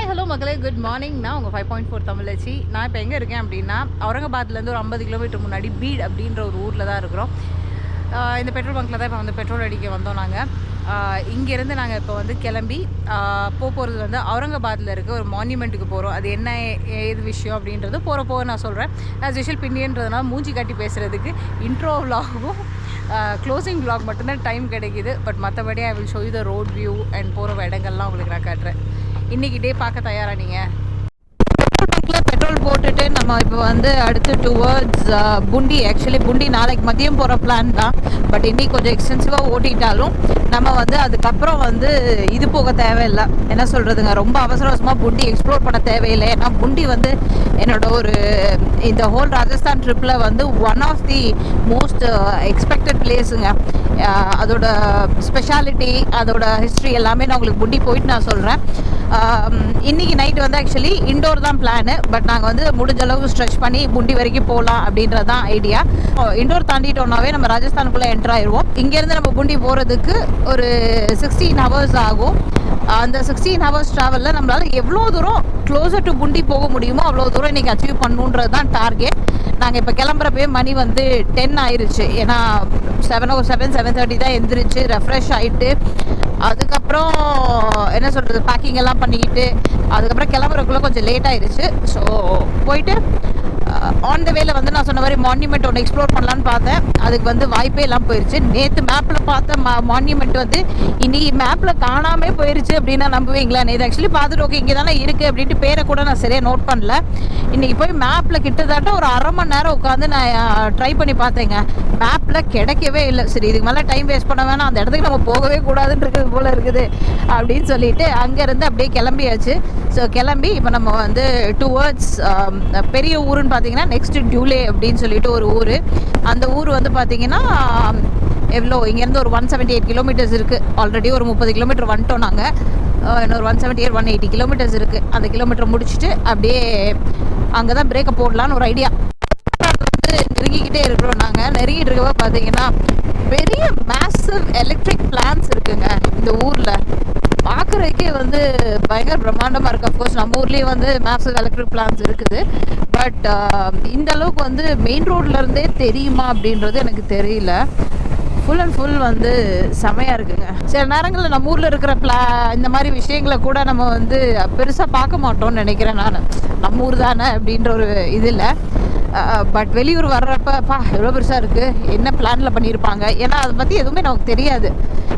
Hi hello மக்களே. Good morning நான் உங்கள் ஃபைவ் பாயிண்ட் ஃபோர் தமிழச்சி நான் இப்போ எங்கே இருக்கேன் அப்படின்னா அவுரங்காபாத்லேருந்து ஒரு ஐம்பது கிலோமீட்டர் முன்னாடி பீட் அப்படின்ற ஒரு ஊரில் தான் இருக்கிறோம். இந்த பெட்ரோல் பங்க்கில் தான் இப்போ வந்து பெட்ரோல் அடிக்க வந்தோம் நாங்கள் இங்கேருந்து நாங்கள் இப்போ வந்து கிளம்பி போக போகிறது வந்து அவுரங்காபாத்தில் இருக்க ஒரு மான்யூமெண்ட்டுக்கு போகிறோம் அது என்ன ஏது விஷயம் அப்படின்றது போகிற போக நான் சொல்கிறேன் ஆஸ் யூஷுவல் பின்னியன்றதுனால மூஞ்சி காட்டி பேசுகிறதுக்கு இன்ட்ரோ விலாகும் க்ளோசிங் விலாக் மட்டும்தான் டைம் கிடைக்குது. பட் மற்றபடி I will show you the road view and போகிற இடங்கள்லாம் உங்களுக்கு நான் காட்டுறேன். இன்றைக்கி டே பார்க்க தயாரா நீங்கள் பெட்ரோல் பெட்ரோல் போட்டுட்டு நம்ம இப்போ வந்து அடுத்து டுவர்ட்ஸ் புண்டி ஆக்சுவலி புண்டி நாளைக்கு மதியம் போகிற பிளான் தான். பட் இன்னைக்கு கொஞ்சம் எக்ஸ்டென்சிவாக ஓட்டிட்டாலும் நம்ம வந்து அதுக்கப்புறம் வந்து இது போக தேவையில்லை. என்ன சொல்கிறதுங்க ரொம்ப அவசர அவசரமாக புண்டி எக்ஸ்ப்ளோர் பண்ண தேவையில்லை. ஏன்னா புண்டி வந்து என்னோட ஒரு இந்த ஹோல் ராஜஸ்தான் ட்ரிப்பில் வந்து one of the most expected பிளேஸுங்க அதோட ஸ்பெஷாலிட்டி அதோட ஹிஸ்ட்ரி எல்லாமே நான் உங்களுக்கு புண்டி போயிட்டு நான் சொல்கிறேன் இன்னைக்கு நைட் வந்து ஆக்சுவலி இண்டோர் தான் பிளானு பட் நாங்கள் வந்து முடிஞ்ச அளவுக்கு ஸ்ட்ரெச் பண்ணி புண்டி வரைக்கும் போகலாம் அப்படின்றது தான் ஐடியா இண்டோர் தாண்டிட்டோம்னாவே நம்ம ராஜஸ்தானுக்குள்ளே என்டர் ஆயிடுவோம் இங்கேருந்து நம்ம புண்டி போகிறதுக்கு ஒரு சிக்ஸ்டீன் ஹவர்ஸ் ஆகும். அந்த சிக்ஸ்டீன் ஹவர்ஸ் ட்ராவலில் நம்மளால் எவ்வளோ தூரம் க்ளோசர் டு புண்டி போக முடியுமோ அவ்வளோ தூரம் இன்றைக்கி அச்சீவ் பண்ணணுன்றது தான் டார்கெட் நாங்கள் இப்போ கிளம்புறப்பே மணி வந்து டென் ஆயிருச்சு. ஏன்னா seven O seven seven thirty தான் எழுந்திரிச்சு ரெஃப்ரெஷ் ஆகிட்டு அதுக்கப்புறம் என்ன சொல்கிறது பேக்கிங் எல்லாம் பண்ணிக்கிட்டு அதுக்கப்புறம் கிளம்புறதுக்குள்ளே கொஞ்சம் லேட் ஆயிடுச்சு ஸோ போயிட்டு ஆன் த வேல வந்து நான் சொன்ன மாதிரி மான்யூமெண்ட் ஒன்று எக்ஸ்ப்ளோர் பண்ணலான்னு பார்த்தேன். அதுக்கு வந்து வாய்ப்பே எல்லாம் போயிருச்சு. நேற்று மேப்பில் பார்த்த மா மான்யூமெண்ட் வந்து இன்னைக்கு மேப்பில் காணாமே போயிருச்சு அப்படின்னா நம்புவீங்களா? நேற்று ஆக்சுவலி பார்த்துட்டு ஓகே இங்கே தானே இருக்குது அப்படின்ட்டு பேரை கூட நான் சரியாக நோட் பண்ணல. இன்னைக்கு போய் மேப்பில் கிட்டத்தட்ட ஒரு அரை மணி நேரம் உட்காந்து நான் ட்ரை பண்ணி பார்த்தேங்க. மேப்பில் கிடைக்கவே இல்லை. சரி இதுக்கு மேலே டைம் வேஸ்ட் பண்ண வேணாம். அந்த இடத்துக்கு நம்ம போகவே கூடாதுன்னு இருக்குது போல இருக்குது அப்படின்னு சொல்லிட்டு அங்கேருந்து அப்படியே கிளம்பியாச்சு. ஸோ கிளம்பி இப்போ நம்ம வந்து டுவர்ட்ஸ் பெரிய ஊருன்னு பார்த்தீங்கன்னா நெக்ஸ்ட் டியூலே அப்படின்னு சொல்லிட்டு ஒரு ஊர். அந்த ஊர் வந்து பார்த்தீங்கன்னா எவ்வளோ இங்கேருந்து ஒரு ஒன் செவன்ட்டி எயிட் கிலோமீட்டர்ஸ் இருக்குது ஆல்ரெடி ஒரு முப்பது கிலோமீட்டர் வந்துட்டோம் நாங்கள் இன்னொரு one seventy eight one eighty kilometres இருக்குது அந்த கிலோமீட்டர் முடிச்சுட்டு அப்படியே அங்கே தான் பிரேக்கை போடலான்னு ஒரு ஐடியா வந்து நெருங்கிக்கிட்டே இருக்கிறோம் நாங்கள் நெருங்கிட்டு இருக்கப்ப பார்த்தீங்கன்னா பெரிய மேசிவ் எலக்ட்ரிக் பிளான்ஸ் இருக்குங்க இந்த ஊரில். வந்து பயங்கர பிரம்மாண்டமாக இருக்குது அஃப்கோர்ஸ் நம்ம ஊர்லேயும் வந்து மேப்ஸ் எலக்ட்ரிக் பிளான்ஸ் இருக்குது. பட் இந்த அளவுக்கு வந்து மெயின் ரோட்லேருந்தே தெரியுமா அப்படின்றது எனக்கு தெரியல. ஃபுல் அண்ட் ஃபுல் வந்து செமையாக இருக்குங்க. சில நேரங்களில் நம்ம ஊரில் இருக்கிற பிளா இந்த மாதிரி விஷயங்களை கூட நம்ம வந்து பெருசாக பார்க்க மாட்டோம்னு நினைக்கிறேன் நான். நம்ம ஊர் தானே அப்படின்ற ஒரு இதில் பட் வெளியூர் வர்றப்பப்பா எவ்வளோ பெருசாக இருக்குது என்ன பிளானில் பண்ணியிருப்பாங்க? ஏன்னா அதை பற்றி எதுவுமே நமக்கு தெரியாது.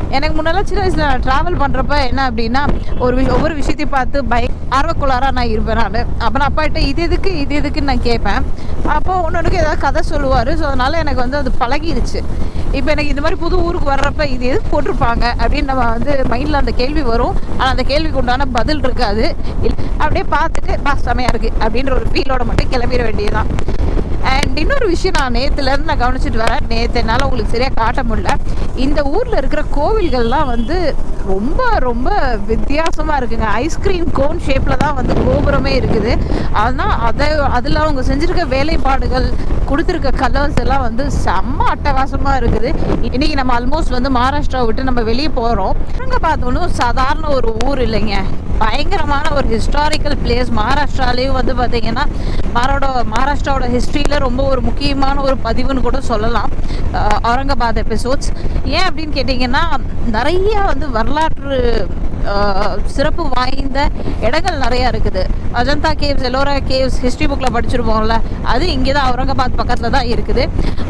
எனக்கு முன்னெல்லாம் சின்ன வயசில் நான் ட்ராவல் பண்ணுறப்ப என்ன அப்படின்னா ஒரு வி- ஒவ்வொரு விஷயத்தையும் பார்த்து பய ஆர்வக்குள்ளாராக நான் இருப்பேன் நான். அப்போ நான் அப்பாட்ட இது எதுக்கு? இது எதுக்குன்னு நான் கேட்பேன். அப்போ ஒன்று ஏதாவது கதை சொல்லுவார். ஸோ அதனால் எனக்கு வந்து அது பழகிடுச்சு இப்போ எனக்கு இந்த மாதிரி புது ஊருக்கு வர்றப்ப இது எது போட்டிருப்பாங்க? அப்படின்னு நம்ம வந்து மைண்டில் அந்த கேள்வி வரும். ஆனால் அந்த கேள்விக்கு உண்டான பதில் இருக்காது. இல்ல அப்படியே பார்த்துட்டு பா செமையாக இருக்குது அப்படின்ற ஒரு ஃபீலோட மட்டும் கிளம்பிட வேண்டியதுதான். அண்ட் இன்னொரு விஷயம் நான் நேற்றுலேருந்து நான் கவனிச்சிட்டு வரேன். நேற்று என்னால் உங்களுக்கு சரியாக காட்ட முடியல. இந்த ஊரில் இருக்கிற கோவில்கள்லாம் வந்து ரொம்ப ரொம்ப வித்தியாசமாக இருக்குங்க. ஐஸ்கிரீம் கோன் ஷேப்பில் தான் வந்து கோபுரமே இருக்குது. ஆனால் அதை அதில் அவங்க செஞ்சுருக்க வேலைப்பாடுகள் கொடுத்துருக்க கலர்ஸ் எல்லாம் வந்து செம்ம அட்டகாசமாக இருக்குது. இன்றைக்கி நம்ம ஆல்மோஸ்ட் வந்து மகாராஷ்டிரா விட்டு நம்ம வெளியே போகிறோம் அங்கே பார்த்தோன்னு சாதாரண ஒரு ஊர் இல்லைங்க. பயங்கரமான ஒரு ஹிஸ்டாரிக்கல் பிளேஸ் மகாராஷ்டிராலேயும் வந்து பார்த்தீங்கன்னா மாரோட மகாராஷ்டிராவோட ஹிஸ்ட்ரியில் ரொம்ப ஒரு முக்கியமான ஒரு பதிவுன்னு கூட சொல்லலாம். அஹ் அவுரங்காபாத் எபிசோட்ஸ் ஏன் அப்படின்னு கேட்டிங்கன்னா நிறைய வந்து வரலாற்று சிறப்பு வாய்ந்த இடங்கள் நிறையா இருக்குது. Ajanta caves Ellora caves history புக்கில் படிச்சிருப்போம்ல அது இங்கே தான் அவுரங்காபாத் பக்கத்தில் தான் இருக்குது.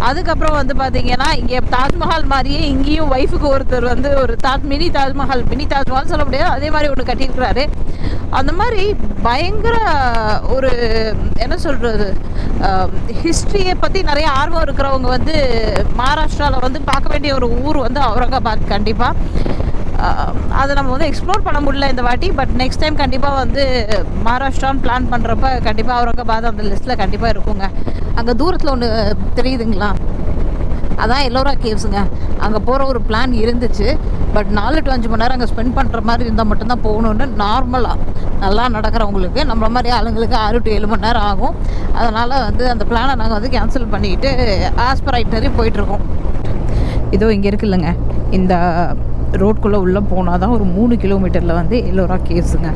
அதுக்கப்புறம் வந்து பார்த்தீங்கன்னா இங்கே தாஜ்மஹால் மாதிரியே இங்கேயும் ஒய்ஃபுக்கு ஒருத்தர் வந்து ஒரு தாஜ் மினி தாஜ்மஹால் மினி தாஜ்மஹால் சொல்ல முடியாது அதே மாதிரி ஒன்று கட்டியிருக்கிறாரு. அந்த மாதிரி பயங்கர ஒரு என்ன சொல்கிறது ஹிஸ்ட்ரியை பற்றி நிறைய ஆர்வம் இருக்கிறவங்க வந்து மகாராஷ்டிராவில் வந்து பார்க்க வேண்டிய ஒரு ஊர் வந்து அவுரங்காபாத் கண்டிப்பாக அதை நம்ம வந்து எக்ஸ்ப்ளோர் பண்ண முடியல இந்த வாட்டி பட் நெக்ஸ்ட் டைம் கண்டிப்பாக வந்து மகாராஷ்டிரான்னு பிளான் பண்ணுறப்ப கண்டிப்பாக அவுரங்காபாத் அந்த லிஸ்ட்டில் கண்டிப்பாக இருக்குங்க. அங்கே தூரத்தில் ஒன்று தெரியுதுங்களா? அதான் எல்லோரா கேவ்ஸுங்க. அங்கே போகிற ஒரு பிளான் இருந்துச்சு பட் நாலு டு அஞ்சு மணி நேரம் அங்கே ஸ்பெண்ட் பண்ணுற மாதிரி இருந்தால் மட்டும்தான் போகணுன்னு நார்மலாக நல்லா நடக்கிறவங்களுக்கு நம்மள மாதிரி ஆளுங்களுக்கு ஆறு டு ஏழு மணி நேரம் ஆகும். அதனால் வந்து அந்த பிளானை நாங்கள் வந்து கேன்சல் பண்ணிக்கிட்டு ஆஸ்பர் ஐட்டரி போயிட்டுருக்கோம் இதோ இங்கே இருக்குல்லங்க. இந்த ரோட்குள்ளே உள்ளே போனால் தான் ஒரு மூணு கிலோமீட்டரில் வந்து எல்லோரா கேவ்ஸுங்க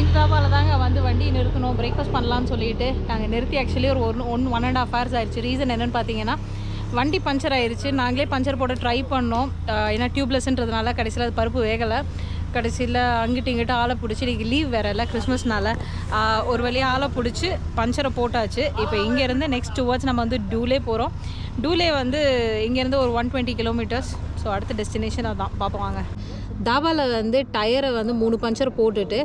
இந்த தாங்க வந்து வண்டி நிறுத்தணும் பிரேக்ஃபாஸ்ட் பண்ணலாம்னு சொல்லிட்டு நாங்கள் நிறுத்தி ஆக்சுவலி ஒரு one one one and half hours ஆயிடுச்சு. ரீசன் என்னென்னு பார்த்தீங்கன்னா வண்டி பஞ்சர் ஆயிடுச்சு நாங்களே பஞ்சர் போட ட்ரை பண்ணோம். ஏன்னா டியூப்லெஸ்ன்றதுனால கடைசியில் அது பருப்பு வேகலை. கடைசியில் அங்கிட்டு இங்கிட்ட ஆளை பிடிச்சி இன்றைக்கி லீவ் வேறு இல்லை கிறிஸ்மஸ்னால ஒரு வழியாக ஆளை பிடிச்சி பஞ்சரை போட்டாச்சு. இப்போ இங்கேருந்து நெக்ஸ்ட் டுவர்ட்ஸ் நம்ம வந்து டூலே போகிறோம் டூலே வந்து இங்கேருந்து ஒரு ஒன் டுவெண்ட்டி கிலோமீட்டர்ஸ் ஸோ அடுத்த டெஸ்டினேஷன் அதான். பார்ப்போம் வாங்க. தாபாவில் வந்து டயரை வந்து மூணு பஞ்சர் போட்டுட்டு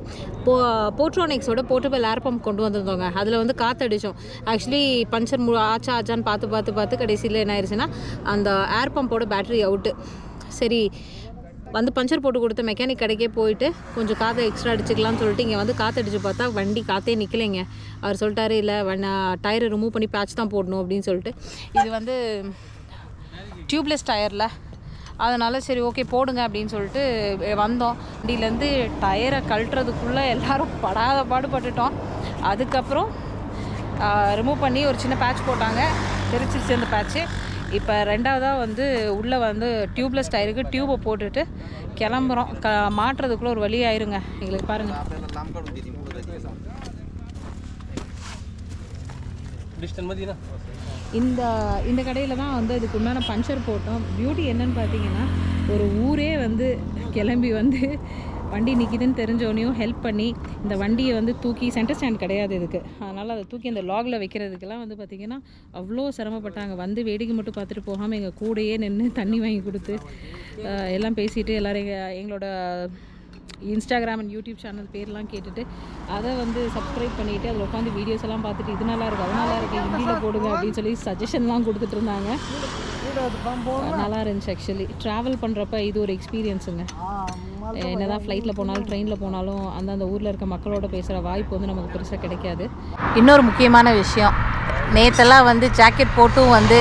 போ போட்ரோனிக்ஸோட போர்ட்டபிள் ஏர் பம்ப் கொண்டு வந்திருந்தோங்க. அதில் வந்து காற்றடிச்சோம் ஆக்சுவலி பஞ்சர் மு ஆச்சா ஆச்சான்னு பார்த்து பார்த்து பார்த்து கடைசியில் என்ன ஆயிடுச்சுன்னா அந்த ஏர் பம்போட பேட்டரி அவுட்டு சரி வந்து பஞ்சர் போட்டு கொடுத்த மெக்கானிக் கடைக்கே போயிட்டு கொஞ்சம் காற்றை எக்ஸ்ட்ரா அடிச்சுக்கலாம்னு சொல்லிட்டு இங்கே வந்து காற்றடிச்சு பார்த்தா வண்டி காற்றே நிற்கலைங்க அவர் சொல்லிட்டாரு இல்லை வண்ண டயரை ரிமூவ் பண்ணி பேட்ச் தான் போடணும் அப்படின்னு சொல்லிட்டு. இது வந்து டியூப்லெஸ் டயரில் அதனால் சரி ஓகே போடுங்க அப்படின்னு சொல்லிட்டு வந்தோம். வண்டியிலேருந்து டயரை கழட்டுறதுக்குள்ளே எல்லோரும் படாத பாடுபட்டுட்டோம். அதுக்கப்புறம் ரிமூவ் பண்ணி ஒரு சின்ன பேட்ச் போட்டாங்க. தெரிச்சிருச்சு அந்த பேட்ச்சு இப்போ ரெண்டாவதாக வந்து உள்ளே வந்து டியூப்லெஸ் டயருக்கு டியூப்பை போட்டுட்டு கிளம்புறோம். க மாட்டுறதுக்குள்ளே ஒரு வழி ஆயிருங்க. எங்களுக்கு பாருங்கள் இந்த இந்த கடையில் தான் வந்து இதுக்கு உண்டான பஞ்சர் போட்டோம். பியூட்டி என்னன்னு பார்த்தீங்கன்னா ஒரு ஊரே வந்து கிளம்பி வந்து வண்டி நிற்கிதுன்னு தெரிஞ்சோனையும் ஹெல்ப் பண்ணி இந்த வண்டியை வந்து தூக்கி சென்டர் ஸ்டாண்ட் கிடையாது இதுக்கு. அதனால் அதை தூக்கி அந்த லாகில் வைக்கிறதுக்கெல்லாம் வந்து பார்த்திங்கன்னா அவ்வளோ சிரமப்பட்டாங்க. வந்து வேடிக்கை மட்டும் பார்த்துட்டு போகாமல் எங்கள் கூடயே நின்று தண்ணி வாங்கி கொடுத்து எல்லாம் பேசிட்டு எல்லோரும் எங்கள் எங்களோட இன்ஸ்டாகிராம் அண்ட் யூடியூப் சேனல் பேர்லாம் கேட்டுட்டு அதை வந்து சப்ஸ்கிரைப் பண்ணிவிட்டு அதில் உட்காந்து வீடியோஸ் எல்லாம் பார்த்துட்டு இது நல்லா இருக்கு அது நல்லா இருக்கு ஹிந்தியில் போடுங்க அப்படின்னு சொல்லி சஜஷன்லாம் கொடுத்துட்டு இருந்தாங்க. நல்லா இருந்துச்சு ஆக்சுவலி ட்ராவல் பண்ணுறப்ப இது ஒரு எக்ஸ்பீரியன்ஸுங்க என்னதான் ஃப்ளைட்டில் போனாலும் ட்ரெயினில் போனாலும் அந்தந்த ஊரில் இருக்க மக்களோட பேசுகிற வாய்ப்பு வந்து நமக்கு பெருசாக கிடைக்காது. இன்னொரு முக்கியமான விஷயம். நேற்றெல்லாம் வந்து ஜாக்கெட் போட்டும் வந்து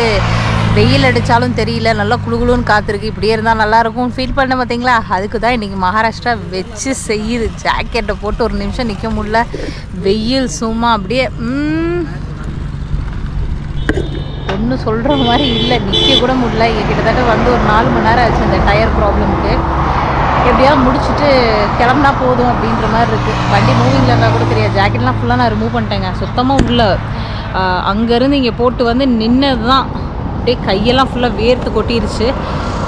வெயில் அடித்தாலும் தெரியல. நல்லா குளுகுளுன்னு காத்திருக்கு. இப்படியே இருந்தால் நல்லாயிருக்கும். ஃபீல் பண்ண பார்த்தீங்களா? அதுக்கு தான் இன்றைக்கி மகாராஷ்டிரா வச்சு செய்யுது. ஜாக்கெட்டை போட்டு ஒரு நிமிஷம் நிற்க முடியல. வெயில் சும்மா அப்படியே ஒன்றும் சொல்கிற மாதிரி இல்லை. நிற்க கூட முடியல. இங்கே கிட்டத்தட்ட வந்து ஒரு நாலு மணி நேரம் ஆச்சு இந்த டயர் ப்ராப்ளமுக்கு. எப்படியாவது முடிச்சுட்டு கிளம்புனா போதும் அப்படின்ற மாதிரி இருக்குது வண்டி மூவிங்கில் இருந்தால் கூட தெரியாது. ஜாக்கெட்லாம் ஃபுல்லாக நான் ரிமூவ் பண்ணிட்டேங்க. சுத்தமாக உள்ள அங்கேருந்து இங்கே போட்டு வந்து நின்னது தான் அப்படியே கையெல்லாம் ஃபுல்லாக வேர்த்து கொட்டிருச்சு.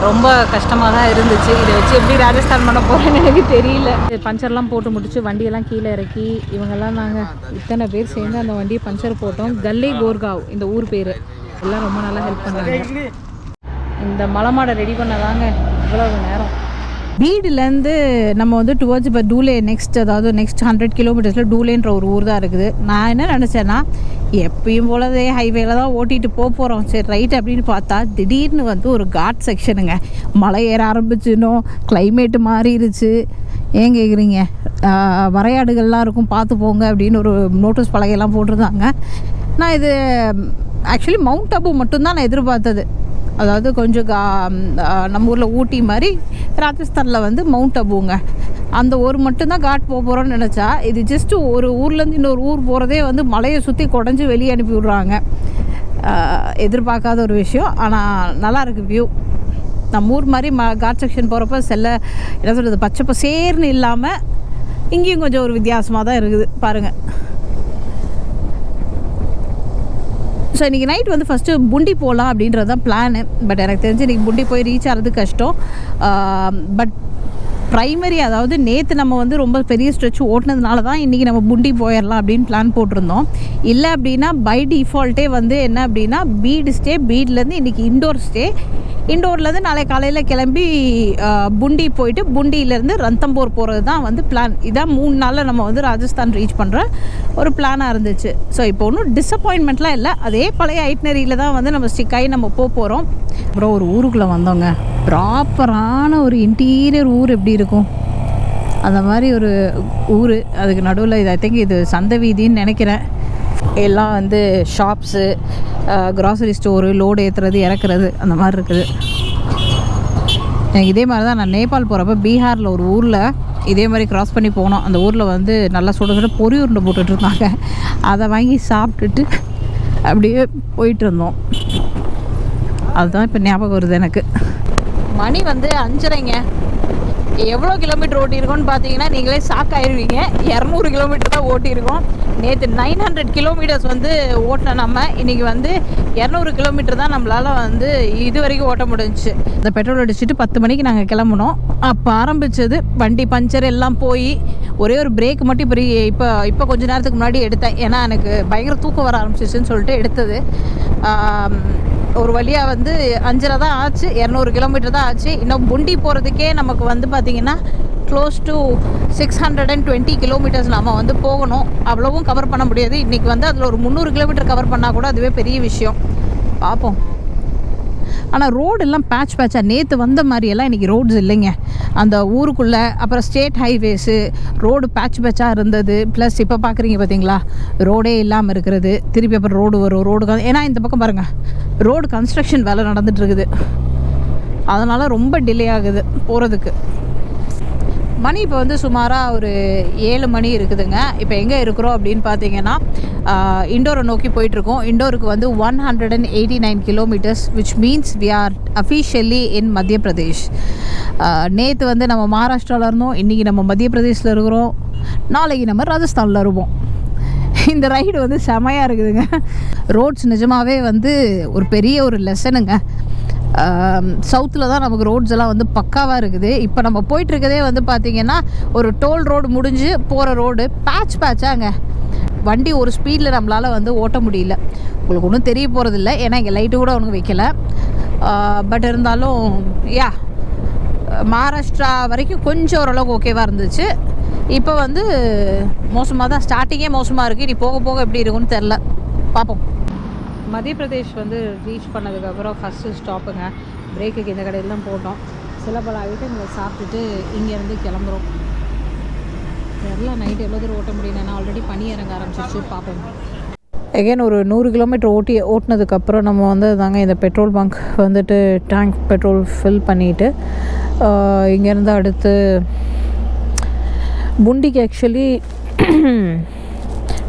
ரொம்ப கஷ்டமாக தான் இருந்துச்சு. இதை வச்சு எப்படி ராஜஸ்தான் பண்ண போகிறேன்னு எனக்கு தெரியல. பஞ்சர்லாம் போட்டு முடிச்சு வண்டியெல்லாம் கீழே இறக்கி இவங்கெல்லாம் நாங்கள் இத்தனை பேர் சேர்ந்து அந்த வண்டியை பஞ்சர் போட்டோம். கல்லை கோர்காவ் இந்த ஊர் பேர். எல்லாம் ரொம்ப நல்லா ஹெல்ப் பண்ணாங்க. இந்த மலை மாடை ரெடி பண்ணதாங்க. இவ்வளவு நேரம். பீடுலேருந்து நம்ம வந்து டுவர்ட்ஸ் இப்போ டூலே நெக்ஸ்ட் அதாவது நெக்ஸ்ட் ஹண்ட்ரட் கிலோமீட்டர்ஸில் டூலேன்ற ஒரு ஊர் தான் இருக்குது. நான் என்ன நினச்சேன்னா எப்பயும் போலதே ஹைவேல தான் ஓட்டிகிட்டு போக போகிறோம் சரி ரைட் அப்படின்னு பார்த்தா திடீர்னு வந்து ஒரு காட் செக்ஷனுங்க மலை ஏற ஆரம்பிச்சுனோ கிளைமேட்டு மாறிடுச்சு ஏன் கேட்குறீங்க வரையாடுகள்லாம் இருக்கும் பார்த்து போங்க அப்படின்னு ஒரு நோட்டீஸ் பலகையெல்லாம் போட்டிருந்தாங்க. நான் இது ஆக்சுவலி மவுண்ட் அபு மட்டும்தான் நான் எதிர்பார்த்தது. அதாவது கொஞ்சம் கா நம்ம ஊரில் ஊட்டி மாதிரி ராஜஸ்தானில் வந்து மவுண்ட் அபுங்க. அந்த ஒரு மட்டும்தான் காட் போக போகிறோன்னு நினச்சா இது ஜஸ்ட்டு ஒரு ஊர்லேருந்து இன்னொரு ஊர் போகிறதே வந்து மலையை சுற்றி குடஞ்சி வெளியே அனுப்பி விட்றாங்க. எதிர்பார்க்காத ஒரு விஷயம். ஆனால் நல்லாயிருக்கு வியூ நம்ம ஊர் மாதிரி ம காட் செக்ஷன் போகிறப்ப செல்ல என்ன சொல்கிறது பச்சை பசேர்னு இல்லாமல் இங்கேயும் கொஞ்சம் ஒரு வித்தியாசமாக தான் இருக்குது. பாருங்கள் ஸோ இன்றைக்கி நைட் வந்து ஃபஸ்ட்டு புண்டி போகலாம் அப்படின்றது தான் பிளானு பட் எனக்கு தெரிஞ்சு இன்றைக்கி புண்டி போய் ரீச் ஆகிறது கஷ்டம். பட் ப்ரைமரி அதாவது நேற்று நம்ம வந்து ரொம்ப பெரிய ஸ்ட்ரெச் ஓட்டினதுனால தான் இன்றைக்கி நம்ம புண்டி போயிடலாம் அப்படின்னு பிளான் போட்டிருந்தோம். இல்லை அப்படின்னா பை டிஃபால்ட்டே வந்து என்ன அப்படின்னா பீடு ஸ்டே பீட்லேருந்து இன்றைக்கி இண்டோர் ஸ்டே இண்டோர்லேருந்து நாளை காலையில் கிளம்பி புண்டி போயிட்டு புண்டியிலேருந்து ரந்தம்பூர் போகிறது தான் வந்து பிளான் இதான் மூணு நாளில் நம்ம வந்து ராஜஸ்தான் ரீச் பண்ணுற ஒரு பிளானாக இருந்துச்சு. ஸோ இப்போ ஒன்றும் டிசப்பாயின்மெண்ட்லாம் இல்லை. அதே பழைய ஐட்னரியில் தான் வந்து நம்ம ஸ்டிக் ஆகி நம்ம போக போகிறோம் அப்புறம் ஒரு ஊருக்குள்ளே வந்தோங்க. ப்ராப்பரான ஒரு இன்டீரியர் ஊர் எப்படி இருக்கும்? அந்த மாதிரி ஒரு ஊர். அதுக்கு நடுவில் இது ஐ திங்க் இது சந்தை வீதின்னு நினைக்கிறேன். எல்லாம் வந்து ஷாப்ஸு க்ராசரி ஸ்டோரு லோடு ஏற்றுறது இறக்குறது அந்த மாதிரி இருக்குது. எனக்கு இதே மாதிரி தான் நான் நேபாள் போகிறப்ப பீகாரில் ஒரு ஊரில் இதே மாதிரி கிராஸ் பண்ணி போனோம். அந்த ஊரில் வந்து நல்லா சுட சுட பொறி உருண்டை போட்டுட்டு இருந்தாங்க. அதை வாங்கி சாப்பிட்டுட்டு அப்படியே போயிட்டு இருந்தோம். அதுதான் இப்போ ஞாபகம் வருது எனக்கு. மணி வந்து அஞ்சரைங்க. எவ்வளோ கிலோமீட்டர் ஓட்டியிருக்கோன்னு பார்த்தீங்கன்னா நீங்களே சாக்காயிருவீங்க இரநூறு கிலோமீட்டர் தான் ஓட்டியிருக்கோம். நேற்று நைன் ஹண்ட்ரட் கிலோமீட்டர்ஸ் வந்து ஓட்டின நம்ம. இன்றைக்கி வந்து இரநூறு கிலோமீட்டர் தான் நம்மளால் வந்து இது வரைக்கும் ஓட்ட முடிஞ்சிச்சு. இந்த பெட்ரோல் அடிச்சுட்டு பத்து மணிக்கு நாங்கள் கிளம்புனோம். அப்போ ஆரம்பித்தது வண்டி பஞ்சர் எல்லாம் போய் ஒரே ஒரு பிரேக் மட்டும் இப்போ இப்போ இப்போ கொஞ்ச நேரத்துக்கு முன்னாடி எடுத்தேன். ஏன்னா எனக்கு பயங்கர தூக்கம் வர ஆரம்பிச்சிச்சுன்னு சொல்லிட்டு எடுத்தது. ஒரு வழியாக வந்து அஞ்சரை தான் ஆச்சு இரநூறு கிலோமீட்டர் தான் ஆச்சு. இன்னும் புண்டி போகிறதுக்கே நமக்கு வந்து பார்த்திங்கன்னா close to six hundred and twenty kilometres நம்ம வந்து போகணும். அவ்வளோவும் கவர் பண்ண முடியாது. இன்றைக்கி வந்து அதில் ஒரு முந்நூறு கிலோமீட்டர் கவர் பண்ணால் கூட அதுவே பெரிய விஷயம். பார்ப்போம் ஆனால் ரோடு எல்லாம் பேட்ச் பேட்சாக நேற்று வந்த மாதிரியெல்லாம் இன்றைக்கி ரோட்ஸ் இல்லைங்க. அந்த ஊருக்குள்ளே அப்புறம் ஸ்டேட் ஹைவேஸு ரோடு பேட்ச் பேட்சாக இருந்தது. ப்ளஸ் இப்போ பார்க்குறீங்க பார்த்தீங்களா ரோடே இல்லாமல் இருக்கிறது. திருப்பி அப்புறம் ரோடு வரும். ரோடு ஏன்னா இந்த பக்கம் பாருங்கள் ரோடு கன்ஸ்ட்ரக்ஷன் வேலை நடந்துகிட்ருக்குது இருக்குது. அதனால் ரொம்ப டிலே ஆகுது போகிறதுக்கு மணி இப்போ வந்து சுமாராக ஒரு ஏழு மணி இருக்குதுங்க. இப்போ எங்கே இருக்கிறோம் அப்படின்னு பார்த்தீங்கன்னா இண்டோரை நோக்கி போயிட்டுருக்கோம். இண்டோருக்கு வந்து one hundred and eighty nine kilometres which means we are officially in Madhya Pradesh நேற்று வந்து நம்ம மகாராஷ்டிராவில் இருந்தோம். இன்றைக்கி நம்ம மத்திய பிரதேஷில் இருக்கிறோம். நாளைக்கு நம்ம ராஜஸ்தானில் இருப்போம். இந்த ரைடு வந்து செமையாக இருக்குதுங்க. ரோட்ஸ் நிஜமாகவே வந்து ஒரு பெரிய ஒரு லெசனுங்க சவுத்தில் தான் நமக்கு ரோட்ஸ் எல்லாம் வந்து பக்காவாக இருக்குது. இப்போ நம்ம போயிட்டுருக்கதே வந்து பார்த்திங்கன்னா ஒரு டோல் ரோடு முடிஞ்சு போகிற ரோடு பேட்ச் பேட்சாங்க வண்டி ஒரு ஸ்பீடில் நம்மளால் வந்து ஓட்ட முடியல. உங்களுக்கு ஒன்றும் தெரிய போகிறதில்ல ஏன்னா இங்கே லைட்டு கூட ஒன்றும் வைக்கல. பட் இருந்தாலும் யா மகாராஷ்டிரா வரைக்கும் கொஞ்சம் ஓரளவுக்கு ஓகேவாக இருந்துச்சு. இப்போ வந்து மோசமாக தான் ஸ்டார்டிங்கே மோசமாக இருக்குது இனி போக போக எப்படி இருக்குன்னு தெரில பார்ப்போம் மத்திய பிரதேஷ் வந்து ரீச் பண்ணதுக்கப்புறம் ஃபஸ்ட்டு ஸ்டாப்புங்க பிரேக்குக்கு இந்த கடையில் தான் போட்டோம். சில பல ஐட்டங்களை சாப்பிட்டுட்டு இங்கேருந்து கிளம்புறோம். தெரில நைட் எவ்வளோ தூரம் ஓட்ட முடியும் நான் ஆல்ரெடி பனி இறங்க ஆரம்பிச்சிருச்சு பார்ப்போம் எகைன் ஒரு நூறு கிலோமீட்டர் ஓட்டி ஓட்டினதுக்கப்புறம் நம்ம வந்து தாங்க இந்த பெட்ரோல் பங்க் வந்துட்டு டேங்க் பெட்ரோல் ஃபில் பண்ணிவிட்டு இங்கேருந்து அடுத்து புண்டிக்கு ஆக்சுவலி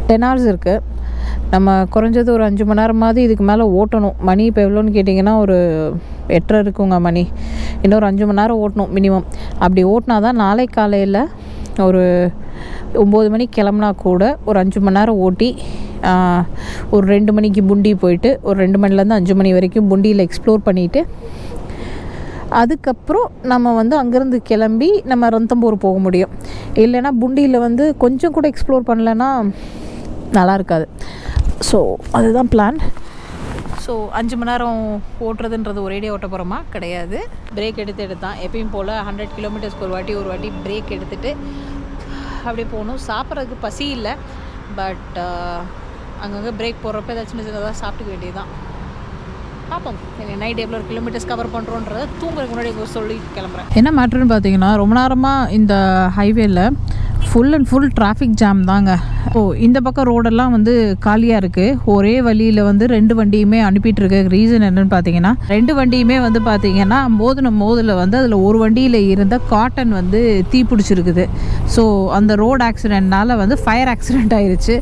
டென் ஹவர்ஸ் இருக்குது நம்ம குறைஞ்சது ஒரு அஞ்சு மணி நேரமாவது இதுக்கு மேலே ஓட்டணும். மணி இப்போ எவ்வளோன்னு கேட்டிங்கன்னா ஒரு எட்டரை இருக்குங்க மணி. இன்னொரு அஞ்சு மணி நேரம் ஓட்டணும் மினிமம் அப்படி ஓட்டினா தான் நாளை காலையில் ஒரு ஒம்பது மணிக்கு கிளம்புனா கூட ஒரு அஞ்சு மணி நேரம் ஓட்டி ஒரு ரெண்டு மணிக்கு புண்டி போயிட்டு ஒரு ரெண்டு மணிலேருந்து அஞ்சு மணி வரைக்கும் புண்டியில் எக்ஸ்ப்ளோர் பண்ணிவிட்டு அதுக்கப்புறம் நம்ம வந்து அங்கேருந்து கிளம்பி நம்ம ரந்தம்பூர் போக முடியும். இல்லைன்னா புண்டியில் வந்து கொஞ்சம் கூட எக்ஸ்ப்ளோர் பண்ணலன்னா நல்லா இருக்காது. ஸோ அதுதான் பிளான் ஸோ அஞ்சு மணி நேரம் ஓட்டுறதுன்றது ஒரேடியே ஓட்ட போகிறோமா கிடையாது. பிரேக் எடுத்து எடுத்தான். எப்பயும் போல் ஹண்ட்ரட் கிலோமீட்டர்ஸ்க்கு ஒரு வாட்டி ஒரு வாட்டி பிரேக் எடுத்துகிட்டு அப்படியே போகணும். சாப்பிட்றதுக்கு பசி இல்லை. பட் அங்கங்கே பிரேக் போடுறப்ப ஏதாச்சும் சின்ன சின்னதாக சாப்பிட்டுக்க வேண்டியதுதான். பார்ப்போம். நைட் எவ்வளோ கிலோமீட்டர்ஸ் கவர் பண்ணுறோன்றத தூங்குறதுக்கு முன்னாடி சொல்லி கிளம்புறேன். என்ன மேட்ருன்னு பார்த்தீங்கன்னா ரொம்ப நேரமாக இந்த ஹைவேல full and full traffic jam தாங்க. ஓ இந்த பக்கம் ரோடெல்லாம் வந்து காலியாக இருக்குது ஒரே வழியில் வந்து ரெண்டு வண்டியுமே அனுப்பிட்டு இருக்க ரீசன் என்னன்னு பார்த்தீங்கன்னா ரெண்டு வண்டியுமே வந்து பார்த்தீங்கன்னா மோதின மோதில் வந்து அதில் ஒரு வண்டியில் இருந்த காட்டன் வந்து தீ பிடிச்சிருக்குது. ஸோ அந்த ரோடு ஆக்சிடென்ட்னால வந்து ஃபயர் ஆக்சிடென்ட் ஆயிடுச்சு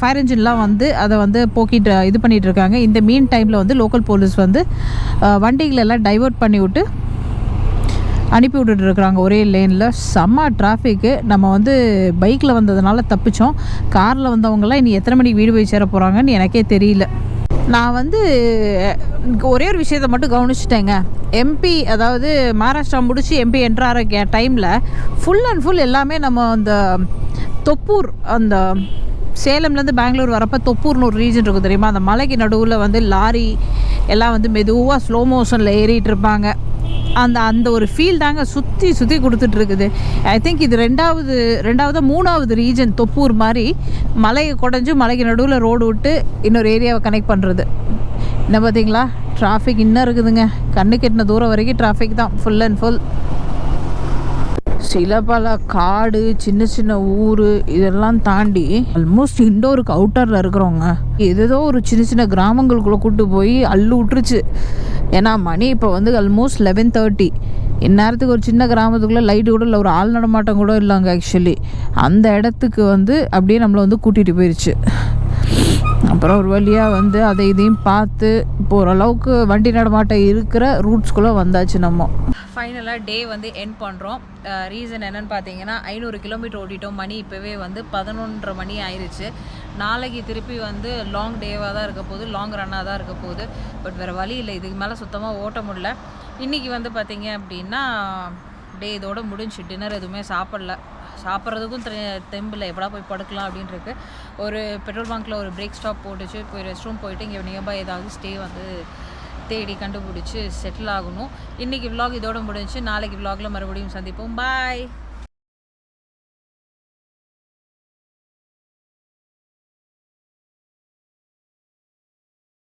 ஃபயர் இன்ஜின்லாம் வந்து அதை வந்து போக்கிட்டு இது பண்ணிகிட்டு இருக்காங்க. இந்த மீன் டைமில் வந்து லோக்கல் போலீஸ் வந்து வண்டிகளெல்லாம் டைவர்ட் பண்ணி விட்டு அனுப்பி விட்டுட்டு இருக்கிறாங்க ஒரே லேனில். செம்ம டிராஃபிக்கு நம்ம வந்து பைக்கில் வந்ததுனால தப்பிச்சோம். காரில் வந்தவங்கலாம் இனி எத்தனை மணிக்கு வீடு போய் சேர போகிறாங்கன்னு எனக்கே தெரியல. நான் வந்து ஒரே ஒரு விஷயத்த மட்டும் கவனிச்சிட்டேங்க. எம்பி அதாவது மகாராஷ்டிரா முடித்து எம்பி என்ட்ரார டைமில் ஃபுல் அண்ட் ஃபுல் எல்லாமே நம்ம அந்த தொப்பூர் அந்த சேலம்லேருந்து பெங்களூர் வரப்போ தொப்பூர்னு ஒரு ரீஜன் இருக்கும் தெரியுமா? அந்த மலைக்கு நடுவில் வந்து லாரி எல்லாம் வந்து மெதுவாக ஸ்லோ மோஷனில் ஏறிட்டு இருப்பாங்க. அந்த அந்த ஒரு ஃபீல் தாங்க சுற்றி சுற்றி கொடுத்துட்ருக்குது ஐ திங்க் இது ரெண்டாவது ரெண்டாவது மூணாவது ரீஜன் தொப்பூர் மாதிரி மலையை குடஞ்சு மலைக்கு நடுவில் ரோடு விட்டு இன்னொரு ஏரியாவை கனெக்ட் பண்ணுறது என்ன பார்த்தீங்களா டிராஃபிக் இன்னும் இருக்குதுங்க. கண்ணு கெட்டின தூரம் வரைக்கும் டிராஃபிக் தான். ஃபுல் அண்ட் ஃபுல் சில பல காடு சின்ன சின்ன ஊர் இதெல்லாம் தாண்டி ஆல்மோஸ்ட் இண்டோருக்கு அவுட்டரில் இருக்கிறவங்க ஏதேதோ ஒரு சின்ன சின்ன கிராமங்களுக்குள்ளே கூப்பிட்டு போய் அள்ளு விட்டுருச்சு ஏன்னா மணி இப்போ வந்து ஆல்மோஸ்ட் லெவன் தேர்ட்டி இந்நேரத்துக்கு ஒரு சின்ன கிராமத்துக்குள்ளே லைட்டு கூட இல்லை ஒரு ஆள் நடமாட்டம் கூட இல்லைங்க ஆக்சுவலி அந்த இடத்துக்கு வந்து அப்படியே நம்மளை வந்து கூட்டிகிட்டு போயிடுச்சு அப்புறம் ஒரு வழியாக வந்து அதை இதையும் பார்த்து இப்போ ஓரளவுக்கு வண்டி நடமாட்டம் இருக்கிற ரூட்ஸ்குள்ளே வந்தாச்சு நம்ம. ஃபைனலாக டே வந்து என் பண்ணுறோம் ரீசன் என்னென்னு பார்த்தீங்கன்னா ஐநூறு கிலோமீட்டர் ஓட்டிட்டோம். மணி இப்போவே வந்து பதினொன்றரை மணி ஆயிடுச்சு நாளைக்கு திருப்பி வந்து லாங் டேவாக தான் இருக்க போகுது. லாங் ரன்னாக தான் இருக்க போகுது. பட் வேறு வழி இல்லை. இதுக்கு மேலே சுத்தமாக ஓட்ட முடியல. இன்றைக்கி வந்து பார்த்தீங்க அப்படின்னா டே இதோட முடிஞ்சு டின்னர் எதுவுமே சாப்பிடல. சாப்பிட்றதுக்கும் தெ- எப்படா போய் படுக்கலாம் அப்படின்னு ஒரு பெட்ரோல் பங்க்கில் ஒரு பிரேக் ஸ்டாப் போட்டுச்சு. போய் ரெஸ்ட் ரூம் போயிட்டு இங்கே நியர்பை ஏதாவது ஸ்டே வந்து தேடி கண்டுபிடிச்சி செட்டில் ஆகணும். இன்றைக்கி விலாக் இதோட முடிஞ்சு நாளைக்கு விலாகில் மறுபடியும் சந்திப்போம். பாய்